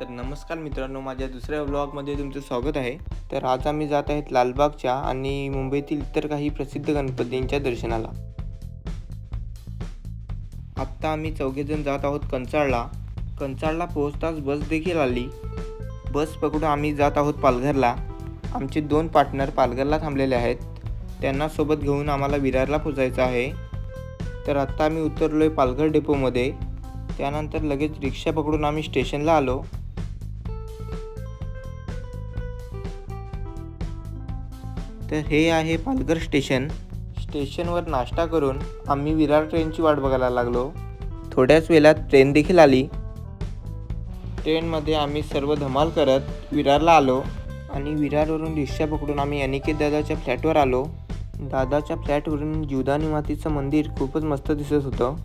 तर नमस्कार मित्रांनो माझ्या दुसऱ्या ब्लॉगमध्ये तुमचं स्वागत आहे. तर आज आम्ही जात आहेत लालबागच्या आणि मुंबईतील इतर काही प्रसिद्ध गणपतींच्या दर्शनाला. आत्ता आम्ही चौघेजण जात आहोत कंचाळला कंचाळला पोहोचताच बस देखील आली. बस पकडून आम्ही जात आहोत पालघरला. आमचे दोन पार्टनर पालघरला थांबलेले आहेत. त्यांना सोबत घेऊन आम्हाला विरारला पोचायचं आहे. तर आत्ता आम्ही उतरलो आहे पालघर डेपोमध्ये त्यानंतर लगेच रिक्षा पकडून आम्ही स्टेशनला आलो. तर हे आहे पालघर स्टेशन. स्टेशनवर नाश्ता करून आम्ही विरार ट्रेनची वाट बघायला लागलो. थोड्याच वेळात ट्रेन देखील आली. ट्रेनमध्ये आम्ही सर्व धमाल करत विरारला आलो. आणि विरारवरून रिक्षा पकडून आम्ही अनिकेत दादाच्या फ्लॅटवर आलो. दादाच्या फ्लॅटवरून जीवदानी मातीचं मंदिर खूपच मस्त दिसत होतं.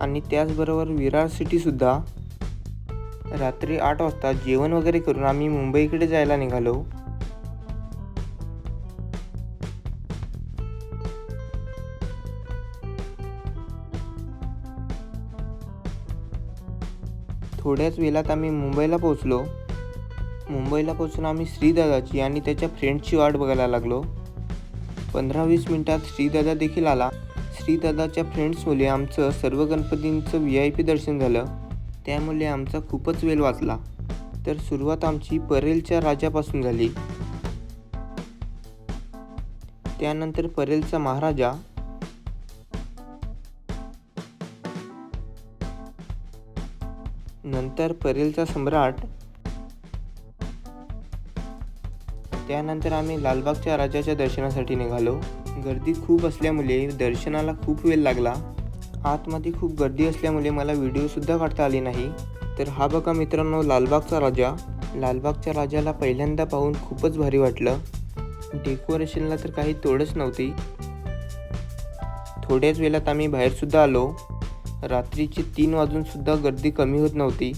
आणि त्याचबरोबर विरार सिटीसुद्धा रात्री आठ वाजता जेवण वगैरे करून आम्ही मुंबईकडे जायला निघालो. थोड्याच वेळात आम्ही मुंबईला पोहोचलो. मुंबईला पोचून आम्ही श्रीदादाची आणि त्याच्या फ्रेंडची वाट बघायला लागलो. पंधरा वीस मिनटात श्रीदादा देखील आला. श्रीदादाच्या फ्रेंड्समुळे आमचं सर्व गणपतींचं व्ही आय पी दर्शन झालं. त्यामुळे आमचा खूपच वेळ वाचला. तर सुरुवात आमची परेलच्या राजापासून झाली. त्यानंतर परेलचा महाराजा तर परेलचा सम्राट. त्यानंतर आम्ही लालबागच्या राजाच्या दर्शनासाठी निघालो. गर्दी खूप असल्यामुळे दर्शनाला खूप वेळ लागला. आतमध्ये खूप गर्दी असल्यामुळे मला व्हिडिओसुद्धा काढता आली नाही. तर हा बघा मित्रांनो लालबागचा राजा. लालबागच्या राजाला पहिल्यांदा पाहून खूपच भारी वाटलं. डेकोरेशनला तर काही तोडच नव्हती. थोड्याच वेळात आम्ही बाहेरसुद्धा आलो. रात्रीची तीन वाजूनसुद्धा गर्दी कमी होत नव्हती.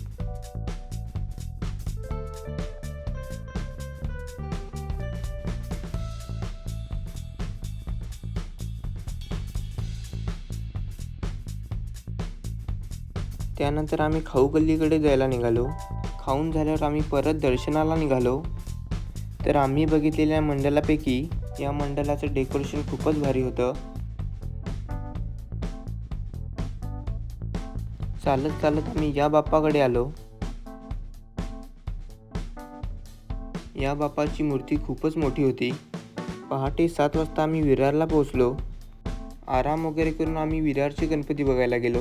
त्यानंतर आम्ही खाऊ गल्लीकडे जायला निघालो. खाऊन झाल्यावर आम्ही परत दर्शनाला निघालो. तर आम्ही बघितलेल्या मंडळापैकी या मंडळाचं डेकोरेशन खूपच भारी होतं. चालत चालत आम्ही या बाप्पाकडे आलो. या बाप्पाची मूर्ती खूपच मोठी होती. पहाटे सात वाजता आम्ही विरारला पोहोचलो. आराम वगैरे करून आम्ही विरारचे गणपती बघायला गेलो.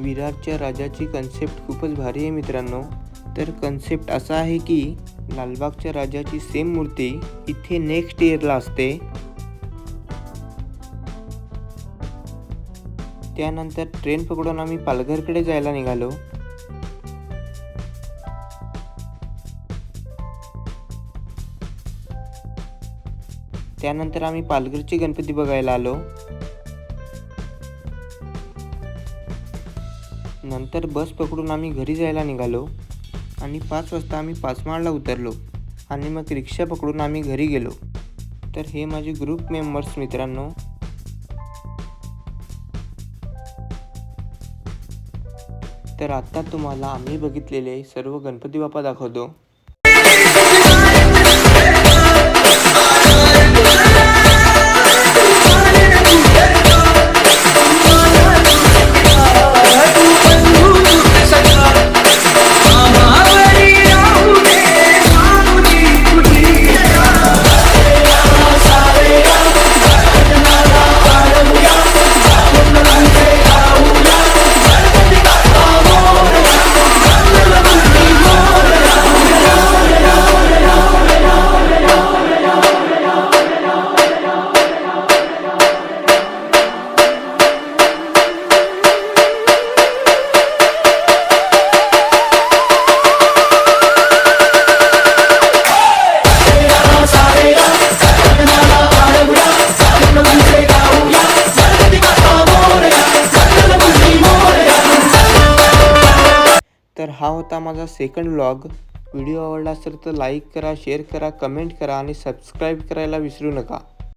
विरारच्या राजाची कन्सेप्ट खूपच भारी आहे मित्रांनो. तर कन्सेप्ट असा आहे की लालबागच्या राजाची सेम मूर्ती इथे नेक्स्ट इयरला असते. त्यानंतर ट्रेन पकडून आम्ही पालघरकडे जायला निघालो. त्यानंतर आम्ही पालघरचे गणपती बघायला आलो. नंतर बस पकडून आम्ही घरी जायला निघालो आणि पाच वाजता आम्ही पाचमाळला उतरलो आणि मग रिक्षा पकडून आम्ही घरी गेलो. तर हे माझे ग्रुप मेंबर्स मित्रांनो. तर आत्ता तुम्हाला आम्ही बघितलेले सर्व गणपती बाप्पा दाखवतो. तर हा होता माझा सेकंड व्लॉग व्हिडिओ आवडला असेल तर लाईक करा शेअर करा कमेंट करा आणि सबस्क्राईब करायला विसरू नका.